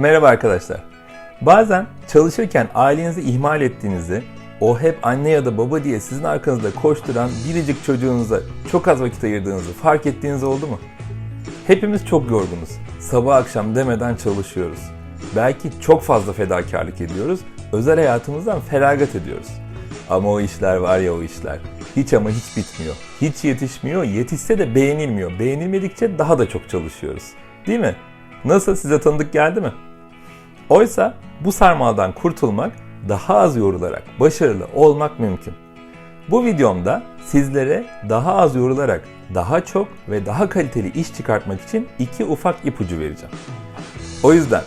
Merhaba arkadaşlar. Bazen çalışırken ailenizi ihmal ettiğinizi, o hep anne ya da baba diye sizin arkanızda koşturan biricik çocuğunuza çok az vakit ayırdığınızı fark ettiğiniz oldu mu? Hepimiz çok yorgunuz. Sabah akşam demeden çalışıyoruz. Belki çok fazla fedakarlık ediyoruz. Özel hayatımızdan feragat ediyoruz. Ama o işler var ya o işler. Hiç ama hiç bitmiyor. Hiç yetişmiyor. Yetişse de beğenilmiyor. Beğenilmedikçe daha da çok çalışıyoruz. Değil mi? Nasıl size tanıdık geldi mi? Oysa bu sarmaldan kurtulmak, daha az yorularak başarılı olmak mümkün. Bu videomda sizlere daha az yorularak daha çok ve daha kaliteli iş çıkartmak için iki ufak ipucu vereceğim. O yüzden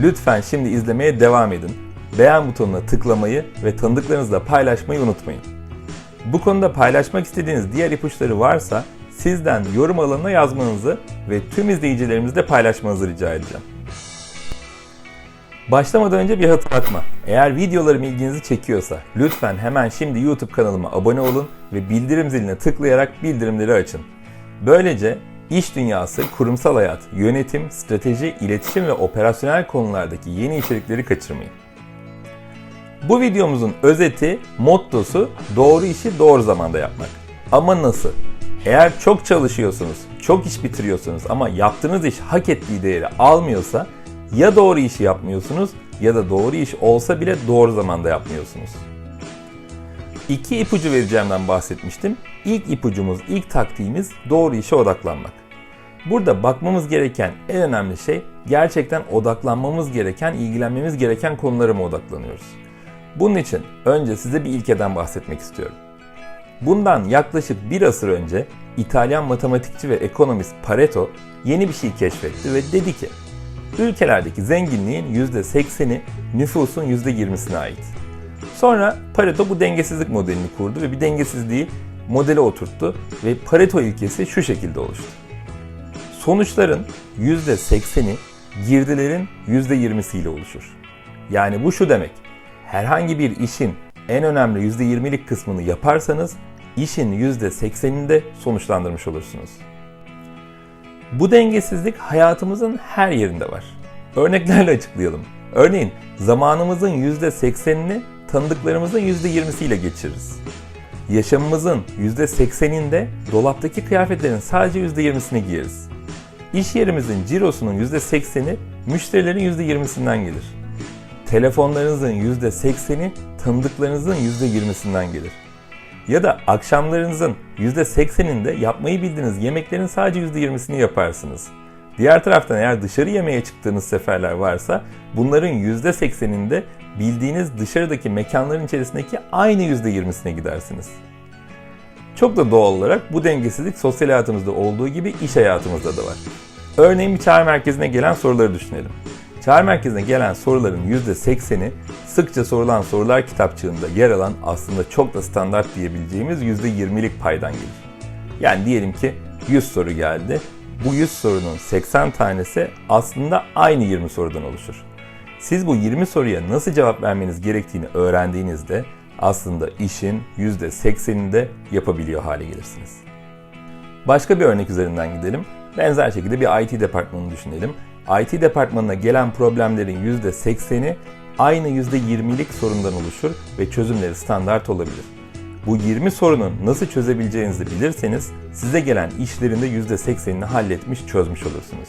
lütfen şimdi izlemeye devam edin. Beğen butonuna tıklamayı ve tanıdıklarınızla paylaşmayı unutmayın. Bu konuda paylaşmak istediğiniz diğer ipuçları varsa sizden yorum alanına yazmanızı ve tüm izleyicilerimizle paylaşmanızı rica edeceğim. Başlamadan önce bir hatırlatma. Eğer videolarım ilginizi çekiyorsa lütfen hemen şimdi YouTube kanalıma abone olun ve bildirim ziline tıklayarak bildirimleri açın. Böylece iş dünyası, kurumsal hayat, yönetim, strateji, iletişim ve operasyonel konulardaki yeni içerikleri kaçırmayın. Bu videomuzun özeti, mottosu doğru işi doğru zamanda yapmak. Ama nasıl? Eğer çok çalışıyorsunuz, çok iş bitiriyorsunuz ama yaptığınız iş hak ettiği değeri almıyorsa ya doğru işi yapmıyorsunuz ya da doğru iş olsa bile doğru zamanda yapmıyorsunuz. İki ipucu vereceğimden bahsetmiştim. İlk ipucumuz, ilk taktiğimiz doğru işe odaklanmak. Burada bakmamız gereken en önemli şey gerçekten odaklanmamız gereken, ilgilenmemiz gereken konulara mı odaklanıyoruz? Bunun için önce size bir ilkeden bahsetmek istiyorum. Bundan yaklaşık bir asır önce İtalyan matematikçi ve ekonomist Pareto yeni bir şey keşfetti ve dedi ki ülkelerdeki zenginliğin %80'i nüfusun %20'sine ait. Sonra Pareto bu dengesizlik modelini kurdu ve bir dengesizliği modele oturttu ve Pareto ilkesi şu şekilde oluştu. Sonuçların %80'i girdilerin %20'siyle oluşur. Yani bu şu demek. Herhangi bir işin en önemli %20'lik kısmını yaparsanız işin %80'inde sonuçlandırmış olursunuz. Bu dengesizlik hayatımızın her yerinde var. Örneklerle açıklayalım. Örneğin zamanımızın %80'ini tanıdıklarımızın %20'siyle geçiririz. Yaşamımızın %80'inde dolaptaki kıyafetlerin sadece %20'sini giyeriz. İş yerimizin cirosunun %80'i müşterilerin %20'sinden gelir. Telefonlarınızın %80'i tanıdıklarınızın %20'sinden gelir. Ya da akşamlarınızın %80'inde yapmayı bildiğiniz yemeklerin sadece %20'sini yaparsınız. Diğer taraftan eğer dışarı yemeğe çıktığınız seferler varsa bunların %80'inde bildiğiniz dışarıdaki mekanların içerisindeki aynı %20'sine gidersiniz. Çok da doğal olarak bu dengesizlik sosyal hayatımızda olduğu gibi iş hayatımızda da var. Örneğin bir çağrı merkezine gelen soruları düşünelim. Çağrı merkezine gelen soruların %80'i sıkça sorulan sorular kitapçığında yer alan aslında çok da standart diyebileceğimiz %20'lik paydan gelir. Yani diyelim ki 100 soru geldi. Bu 100 sorunun 80 tanesi aslında aynı 20 sorudan oluşur. Siz bu 20 soruya nasıl cevap vermeniz gerektiğini öğrendiğinizde aslında işin %80'ini de yapabiliyor hale gelirsiniz. Başka bir örnek üzerinden gidelim. Benzer şekilde bir IT departmanını düşünelim. IT departmanına gelen problemlerin %80'i aynı %20'lik sorundan oluşur ve çözümleri standart olabilir. Bu 20 sorunun nasıl çözebileceğinizi bilirseniz size gelen işlerin de %80'ini halletmiş çözmüş olursunuz.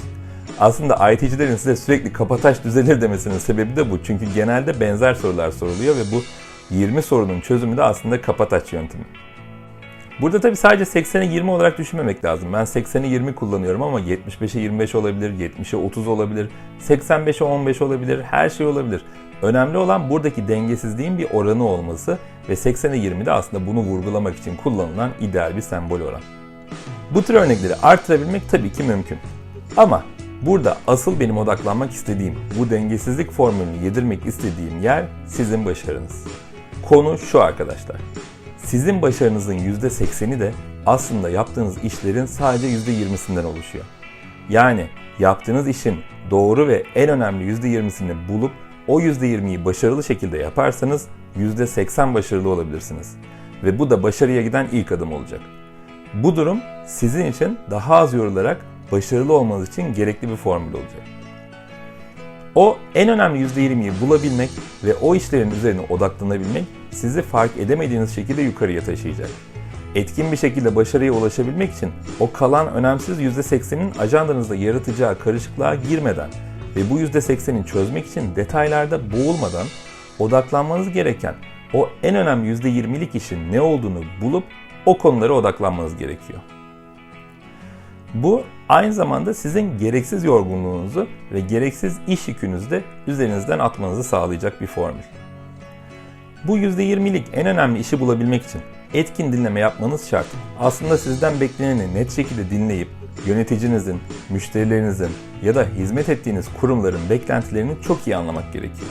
Aslında IT'cilerin size sürekli kapataş düzelir demesinin sebebi de bu. Çünkü genelde benzer sorular soruluyor ve bu 20 sorunun çözümü de aslında kapataç yöntemi. Burada tabii sadece 80'e 20 olarak düşünmemek lazım. Ben 80'e 20 kullanıyorum ama 75'e 25 olabilir, 70'e 30 olabilir, 85'e 15 olabilir, her şey olabilir. Önemli olan buradaki dengesizliğin bir oranı olması ve 80'e 20 de aslında bunu vurgulamak için kullanılan ideal bir sembol oran. Bu tür örnekleri artırabilmek tabii ki mümkün. Ama burada asıl benim odaklanmak istediğim, bu dengesizlik formülünü yedirmek istediğim yer sizin başarınız. Konu şu arkadaşlar. Sizin başarınızın %80'i de aslında yaptığınız işlerin sadece %20'sinden oluşuyor. Yani yaptığınız işin doğru ve en önemli %20'sini bulup o %20'yi başarılı şekilde yaparsanız %80 başarılı olabilirsiniz. Ve bu da başarıya giden ilk adım olacak. Bu durum sizin için daha az yorularak başarılı olmanız için gerekli bir formül olacak. O en önemli %20'yi bulabilmek ve o işlerin üzerine odaklanabilmek sizi fark edemediğiniz şekilde yukarıya taşıyacak. Etkin bir şekilde başarıya ulaşabilmek için o kalan önemsiz %80'in ajandanızda yaratacağı karışıklığa girmeden ve bu %80'i çözmek için detaylarda boğulmadan odaklanmanız gereken o en önemli %20'lik işin ne olduğunu bulup o konulara odaklanmanız gerekiyor. Bu aynı zamanda sizin gereksiz yorgunluğunuzu ve gereksiz iş yükünüzü de üzerinizden atmanızı sağlayacak bir formül. Bu %20'lik en önemli işi bulabilmek için etkin dinleme yapmanız şart. Aslında sizden bekleneni net şekilde dinleyip yöneticinizin, müşterilerinizin ya da hizmet ettiğiniz kurumların beklentilerini çok iyi anlamak gerekiyor.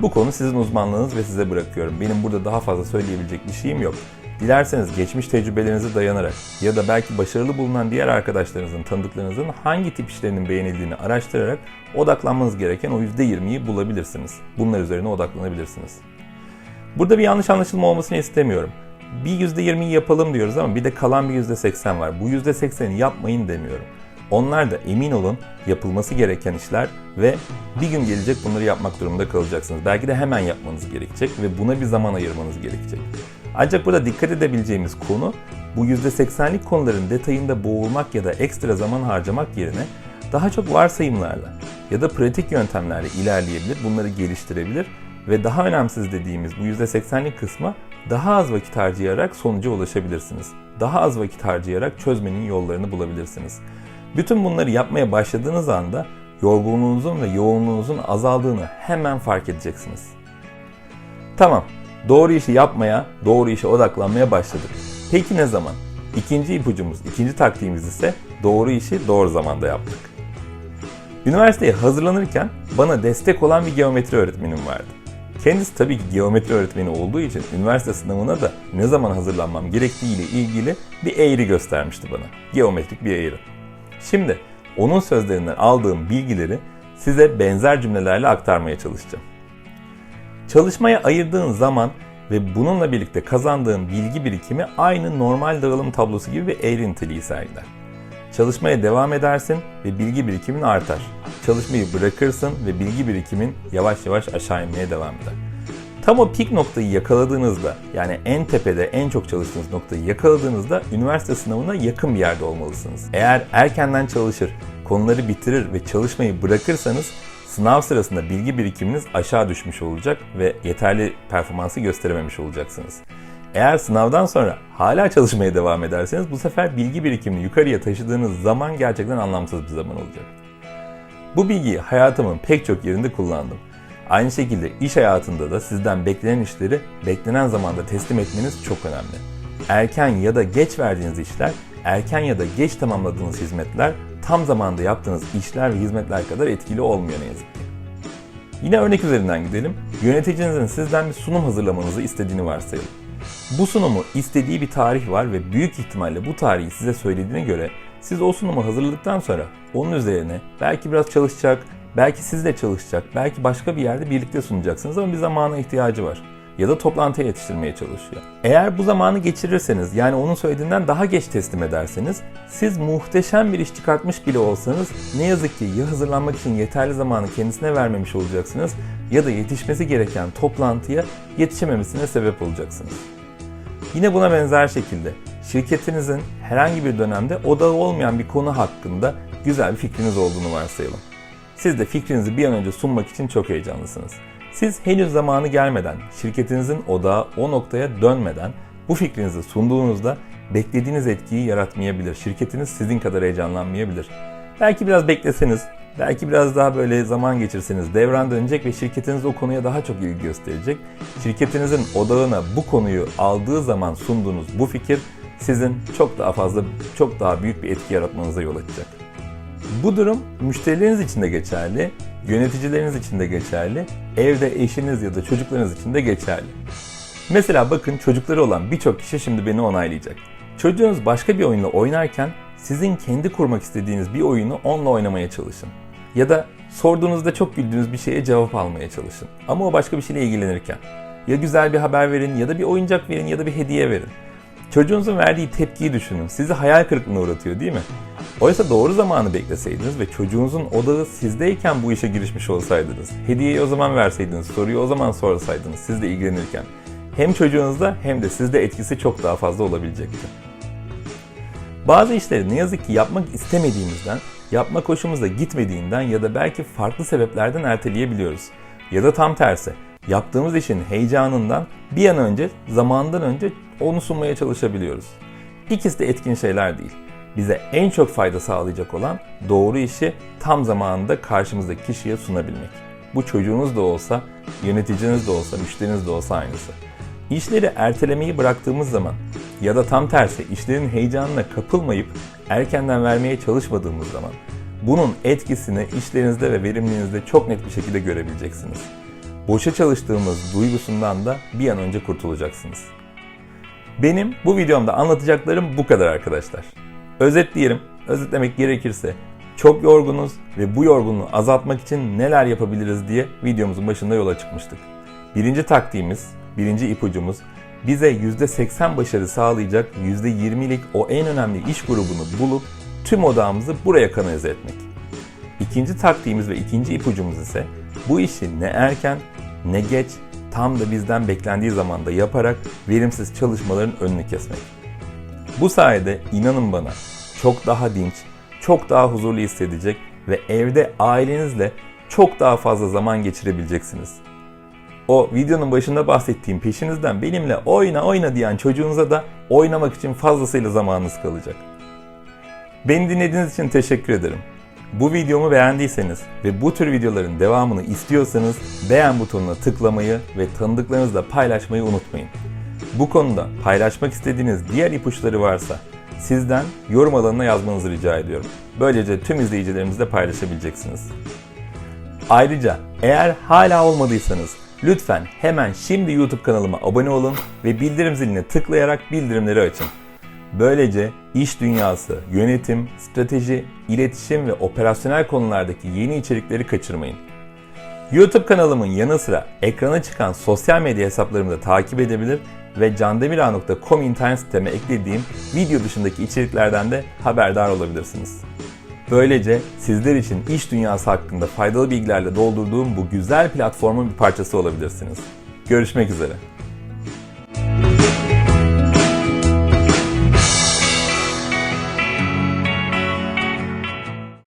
Bu konu sizin uzmanlığınız ve size bırakıyorum. Benim burada daha fazla söyleyebilecek bir şeyim yok. Dilerseniz geçmiş tecrübelerinize dayanarak ya da belki başarılı bulunan diğer arkadaşlarınızın, tanıdıklarınızın hangi tip işlerinin beğenildiğini araştırarak odaklanmanız gereken o %20'yi bulabilirsiniz. Bunlar üzerine odaklanabilirsiniz. Burada bir yanlış anlaşılma olmasını istemiyorum. Bir %20'yi yapalım diyoruz ama bir de kalan bir %80 var. Bu %80'i yapmayın demiyorum. Onlar da emin olun yapılması gereken işler ve bir gün gelecek bunları yapmak durumunda kalacaksınız. Belki de hemen yapmanız gerekecek ve buna bir zaman ayırmanız gerekecek. Ancak burada dikkat edebileceğimiz konu bu %80'lik konuların detayında boğulmak ya da ekstra zaman harcamak yerine daha çok varsayımlarla ya da pratik yöntemlerle ilerleyebilir, bunları geliştirebilir ve daha önemsiz dediğimiz bu %80'lik kısma daha az vakit harcayarak sonuca ulaşabilirsiniz. Daha az vakit harcayarak çözmenin yollarını bulabilirsiniz. Bütün bunları yapmaya başladığınız anda yorgunluğunuzun ve yoğunluğunuzun azaldığını hemen fark edeceksiniz. Tamam, doğru işi yapmaya, doğru işe odaklanmaya başladık. Peki ne zaman? İkinci ipucumuz, ikinci taktiğimiz ise doğru işi doğru zamanda yapmak. Üniversiteye hazırlanırken bana destek olan bir geometri öğretmenim vardı. Kendisi tabii ki geometri öğretmeni olduğu için üniversite sınavına da ne zaman hazırlanmam gerektiği ile ilgili bir eğri göstermişti bana. Geometrik bir eğri. Şimdi onun sözlerinden aldığım bilgileri size benzer cümlelerle aktarmaya çalışacağım. Çalışmaya ayırdığın zaman ve bununla birlikte kazandığın bilgi birikimi aynı normal dağılım tablosu gibi bir eğri niteliği sergiler. Çalışmaya devam edersin ve bilgi birikimin artar. Çalışmayı bırakırsın ve bilgi birikimin yavaş yavaş aşağı inmeye devam eder. Tam o pik noktayı yakaladığınızda yani en tepede en çok çalıştığınız noktayı yakaladığınızda üniversite sınavına yakın bir yerde olmalısınız. Eğer erkenden çalışır, konuları bitirir ve çalışmayı bırakırsanız sınav sırasında bilgi birikiminiz aşağı düşmüş olacak ve yeterli performansı gösterememiş olacaksınız. Eğer sınavdan sonra hala çalışmaya devam ederseniz bu sefer bilgi birikimini yukarıya taşıdığınız zaman gerçekten anlamsız bir zaman olacak. Bu bilgiyi hayatımın pek çok yerinde kullandım. Aynı şekilde iş hayatında da sizden beklenen işleri beklenen zamanda teslim etmeniz çok önemli. Erken ya da geç verdiğiniz işler, erken ya da geç tamamladığınız hizmetler tam zamanda yaptığınız işler ve hizmetler kadar etkili olmuyor ne yazık ki. Yine örnek üzerinden gidelim. Yöneticinizin sizden bir sunum hazırlamanızı istediğini varsayalım. Bu sunumu istediği bir tarih var ve büyük ihtimalle bu tarihi size söylediğine göre siz o sunumu hazırladıktan sonra onun üzerine belki biraz çalışacak, belki sizle çalışacak, belki başka bir yerde birlikte sunacaksınız ama bir zamana ihtiyacı var. Ya da toplantıya yetiştirmeye çalışıyor. Eğer bu zamanı geçirirseniz yani onun söylediğinden daha geç teslim ederseniz siz muhteşem bir iş çıkartmış bile olsanız ne yazık ki ya hazırlanmak için yeterli zamanı kendisine vermemiş olacaksınız ya da yetişmesi gereken toplantıya yetişememesine sebep olacaksınız. Yine buna benzer şekilde şirketinizin herhangi bir dönemde odağı olmayan bir konu hakkında güzel bir fikriniz olduğunu varsayalım. Siz de fikrinizi bir an önce sunmak için çok heyecanlısınız. Siz henüz zamanı gelmeden, şirketinizin odağı o noktaya dönmeden bu fikrinizi sunduğunuzda beklediğiniz etkiyi yaratmayabilir. Şirketiniz sizin kadar heyecanlanmayabilir. Belki biraz bekleseniz, belki biraz daha böyle zaman geçirseniz devran dönecek ve şirketiniz o konuya daha çok ilgi gösterecek. Şirketinizin odağına bu konuyu aldığı zaman sunduğunuz bu fikir sizin çok daha fazla, çok daha büyük bir etki yaratmanıza yol açacak. Bu durum müşterileriniz için de geçerli, yöneticileriniz için de geçerli, evde eşiniz ya da çocuklarınız için de geçerli. Mesela bakın çocukları olan birçok kişi şimdi beni onaylayacak. Çocuğunuz başka bir oyunla oynarken sizin kendi kurmak istediğiniz bir oyunu onunla oynamaya çalışın. Ya da sorduğunuzda çok güldüğünüz bir şeye cevap almaya çalışın. Ama o başka bir şeyle ilgilenirken. Ya güzel bir haber verin ya da bir oyuncak verin ya da bir hediye verin. Çocuğunuzun verdiği tepkiyi düşünün. Sizi hayal kırıklığına uğratıyor değil mi? Oysa doğru zamanı bekleseydiniz ve çocuğunuzun odağı sizdeyken bu işe girişmiş olsaydınız, hediyeyi o zaman verseydiniz, soruyu o zaman sorsaydınız sizle ilgilenirken, hem çocuğunuzda hem de sizde etkisi çok daha fazla olabilecekti. Bazı işleri ne yazık ki yapmak istemediğimizden, yapmak hoşumuza gitmediğinden ya da belki farklı sebeplerden erteleyebiliyoruz. Ya da tam tersi, yaptığımız işin heyecanından bir an önce, zamandan önce onu sunmaya çalışabiliyoruz. İkisi de etkin şeyler değil. Bize en çok fayda sağlayacak olan doğru işi tam zamanında karşımızdaki kişiye sunabilmek. Bu çocuğunuz da olsa, yöneticiniz de olsa, müşteriniz de olsa aynısı. İşleri ertelemeyi bıraktığımız zaman ya da tam tersi işlerin heyecanına kapılmayıp erkenden vermeye çalışmadığımız zaman bunun etkisini işlerinizde ve verimliliğinizde çok net bir şekilde görebileceksiniz. Boşa çalıştığımız duygusundan da bir an önce kurtulacaksınız. Benim bu videomda anlatacaklarım bu kadar arkadaşlar. Özetleyelim, özetlemek gerekirse çok yorgunuz ve bu yorgunluğu azaltmak için neler yapabiliriz diye videomuzun başında yola çıkmıştık. Birinci taktiğimiz, birinci ipucumuz bize %80 başarı sağlayacak %20'lik o en önemli iş grubunu bulup tüm odağımızı buraya kanalize etmek. İkinci taktiğimiz ve ikinci ipucumuz ise bu işi ne erken ne geç tam da bizden beklendiği zamanda yaparak verimsiz çalışmaların önünü kesmek. Bu sayede inanın bana çok daha dinç, çok daha huzurlu hissedecek ve evde ailenizle çok daha fazla zaman geçirebileceksiniz. O videonun başında bahsettiğim peşinizden benimle oyna oyna diyen çocuğunuza da oynamak için fazlasıyla zamanınız kalacak. Beni dinlediğiniz için teşekkür ederim. Bu videomu beğendiyseniz ve bu tür videoların devamını istiyorsanız beğen butonuna tıklamayı ve tanıdıklarınızla paylaşmayı unutmayın. Bu konuda paylaşmak istediğiniz diğer ipuçları varsa sizden yorum alanına yazmanızı rica ediyorum. Böylece tüm izleyicilerimizle paylaşabileceksiniz. Ayrıca eğer hala olmadıysanız lütfen hemen şimdi YouTube kanalıma abone olun ve bildirim ziline tıklayarak bildirimleri açın. Böylece iş dünyası, yönetim, strateji, iletişim ve operasyonel konulardaki yeni içerikleri kaçırmayın. YouTube kanalımın yanı sıra ekrana çıkan sosyal medya hesaplarımı da takip edebilir ve candemira.com internet siteme eklediğim video dışındaki içeriklerden de haberdar olabilirsiniz. Böylece sizler için iş dünyası hakkında faydalı bilgilerle doldurduğum bu güzel platformun bir parçası olabilirsiniz. Görüşmek üzere.